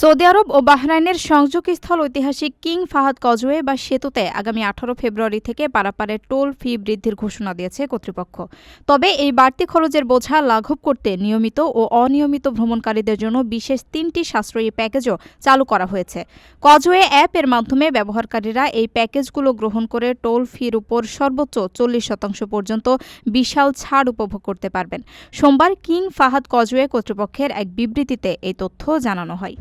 Saudi আরব ও বাহরাইনের সংযোগস্থল ঐতিহাসিক king Fahad causeway বা সেতুতে আগামী আঠারো ফেব্রুয়ারি থেকে পারাপারের টোল ফি বৃদ্ধির ঘোষণা দিয়েছে কর্তৃপক্ষ। তবে এই বাড়তি খরচের বোঝা লাঘব করতে নিয়মিত ও অনিয়মিত ভ্রমণকারীদের জন্য বিশেষ তিনটি সাশ্রয়ী প্যাকেজও চালু করা হয়েছে। কজওয়ে অ্যাপের মাধ্যমে ব্যবহারকারীরা এই প্যাকেজগুলো গ্রহণ করে টোল ফির উপর সর্বোচ্চ চল্লিশ শতাংশ পর্যন্ত বিশাল ছাড় উপভোগ করতে পারবেন। সোমবার কিং ফাহাদ কজওয়ে কর্তৃপক্ষের এক বিবৃতিতে এই তথ্য জানানো হয়।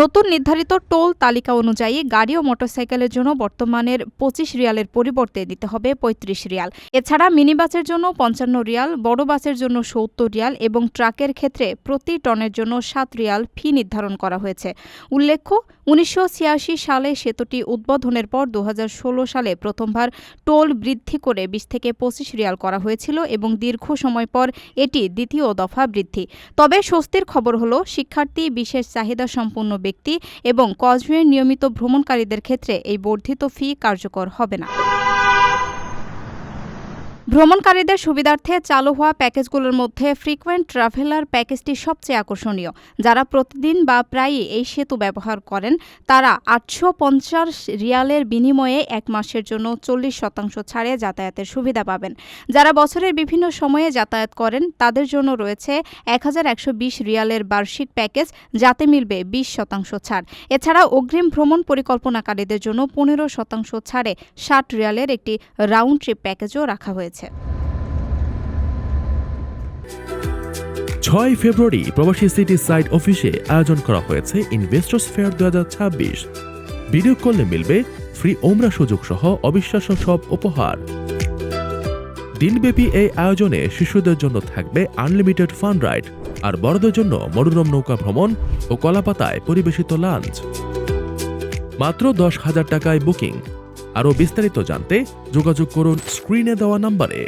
নতুন নির্ধারিত টোল তালিকা অনুযায়ী গাড়ি ও মোটরসাইকেলের জন্য বর্তমানের পঁচিশ রিয়ালের পরিবর্তে দিতে হবে পঁয়ত্রিশ রিয়াল। এছাড়া মিনি বাসের জন্য পঞ্চান্ন রিয়াল, বড় বাসের জন্য সত্তর রিয়াল এবং ট্রাকের ক্ষেত্রে প্রতি টনের জন্য সাত রিয়াল ফি নির্ধারণ করা হয়েছে। উল্লেখ্য, উনিশশো ছিয়াশি সালে সেতুটি উদ্বোধনের পর দু হাজার ষোলো সালে প্রথমবার টোল বৃদ্ধি করে বিশ থেকে পঁচিশ রিয়াল করা হয়েছিল এবং দীর্ঘ সময় পর এটি দ্বিতীয় দফা বৃদ্ধি। তবে স্বস্তির খবর হলো, শিক্ষার্থী বিশেষ চাহিদা সম্পন্ন ব্যক্তি এবং কজওয়ের নিয়মিত ভ্রমণকারীদের ক্ষেত্রে এই বর্ধিত ফি কার্যকর হবে না। ভ্রমণকারীদের সুবিধার্থে চালু হওয়া প্যাকেজগুলোর মধ্যে ফ্রিকোয়েন্ট ট্রাভেলার প্যাকেজটি সবচেয়ে আকর্ষণীয়। যারা প্রতিদিন বা প্রায়ই এই সেতু ব্যবহার করেন, তারা আটশো পঞ্চাশ রিয়ালের বিনিময়ে এক মাসের জন্য চল্লিশ শতাংশ ছাড়ে যাতায়াতের সুবিধা পাবেন। যারা বছরের বিভিন্ন সময়ে যাতায়াত করেন, তাদের জন্য রয়েছে এক হাজার একশো বিশ রিয়ালের বার্ষিক প্যাকেজ, যাতে মিলবে বিশ শতাংশ ছাড়। এছাড়া অগ্রিম ভ্রমণ পরিকল্পনাকারীদের জন্য পনেরো শতাংশ ছাড়ে ষাট রিয়ালের একটি রাউন্ড ট্রিপ প্যাকেজও রাখা হয়েছে। ছয় ফেব্রুয়ারি প্রবাসী সিটি সাইট অফিসে আয়োজন করা হয়েছে ইনভেস্টর্স ফেয়ার দু ভিডিও করলে মিলবে ফ্রি ওমরা সুযোগ সহ অবিশ্বাস্য সব উপহার। দিনব্যাপী এই আয়োজনে শিশুদের জন্য থাকবে আনলিমিটেড ফান রাইড আর বড়দের জন্য মনোরম নৌকা ভ্রমণ ও কলাপাতায় পরিবেশিত লাঞ্চ মাত্র দশ হাজার টাকায় বুকিং আরও বিস্তারিত জানতে যোগাযোগ করুন স্ক্রিনে দেওয়া নম্বরে।